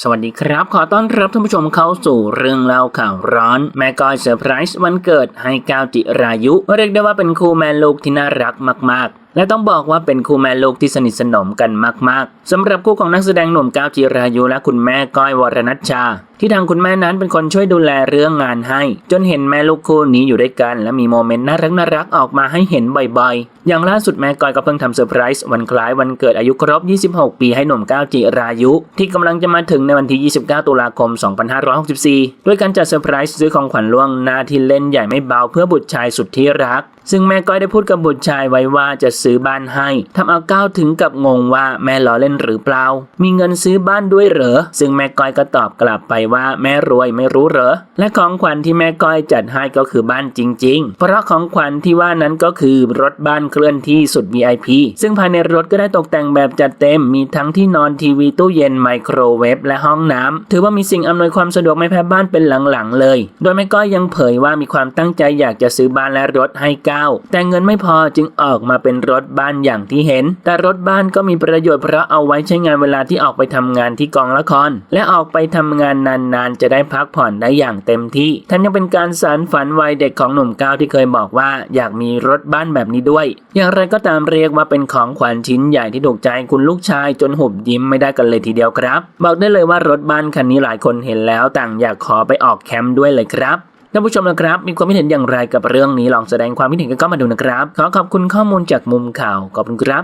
สวัสดีครับ ขอต้อนรับท่านผู้ชมเข้าสู่เรื่องเล่าข่าวร้อน แม่ก้อยเซอร์ไพรส์วันเกิดให้ก้าวจิรายุ เรียกได้ว่าเป็นคู่แม่ลูกที่น่ารักมาก และต้องบอกว่าเป็นคู่แม่ลูกที่สนิทสนมกันมาก ๆสำหรับคู่ของนักแสดงหนุ่มก้าวจิรายุและคุณแม่ก้อยวรนัชชา ที่ทางคุณแม่นั้นเป็นคนช่วยดูแลเรื่องงานให้ จนเห็นแม่ลูกคู่นี้อยู่ด้วยกัน และมีโมเมนต์น่ารักน่ารักออกมาให้เห็นบ่อยๆ อย่างล่าสุดแม่ก้อยก็เพิ่งทำเซอร์ไพรส์วันคล้ายวันเกิดอายุครบ 26 ปีให้หนุ่มก้าวจิรายุ ที่กำลังจะมาถึงในวันที่ 29 ตุลาคม 2564 ด้วยการจัดเซอร์ไพรส์ซื้อของขวัญล่วงหน้าที่เล่นใหญ่ไม่เบาเพื่อบุตรชายสุดที่รัก ซึ่งแม่ก้อยได้พูดกับบุตรชายไว้ว่าจะซื้อบ้านให้ทำเอาก้าวถึงกับงงว่าแม่ล้อเล่นหรือเปล่า มีเงินซื้อบ้านด้วยเหรอ ซึ่งแม่ก้อยก็ตอบกลับไปว่าแม่รวยไม่รู้เหรอ และของขวัญที่แม่ก้อยจัดให้ก็คือบ้านจริง ๆ เพราะของขวัญที่ว่านั้นก็คือรถบ้านเคลื่อนที่สุด VIP ซึ่งภายในรถก็ได้ตกแต่งแบบจัดเต็ม มีทั้งที่นอนทีวีตู้เย็นไมโครเวฟและห้องน้ำถือว่ามีสิ่งอำนวยความสะดวกไม่แพ้บ้านเป็นหลังๆเลย โดยแม่ก้อยยังเผยว่ามีความตั้งใจอยากจะซื้อบ้านและรถให้ก้าวแต่เงินไม่พอจึงออกมาเป็นรรถบ้านอย่างที่เห็น แต่รถบ้านก็มีประโยชน์เพราะเอาไว้ใช้งานเวลาที่ออกไปทำงานที่กองละคร และออกไปทำงานนานๆ จะได้พักผ่อนได้อย่างเต็มที่แถมยังเป็นการสานฝันวัยเด็กของหนุ่มก้าวที่เคยบอกว่าอยากมีรถบ้านแบบนี้ด้วย อย่างไรก็ตามเรียกว่าเป็นของขวัญชิ้นใหญ่ที่ถูกใจคุณลูกชายจนหุบยิ้มไม่ได้กันเลยทีเดียวครับ บอกได้เลยว่ารถบ้านคันนี้หลายคนเห็นแล้วต่างอยากขอไปออกแคมป์ด้วยเลยครับ ท่านผู้ชมนะครับ มีความคิดเห็นอย่างไรกับเรื่องนี้ลองแสดงความคิดเห็นกันก็มาดูนะครับ ขอขอบคุณข้อมูลจากมุมข่าวขอบคุณครับ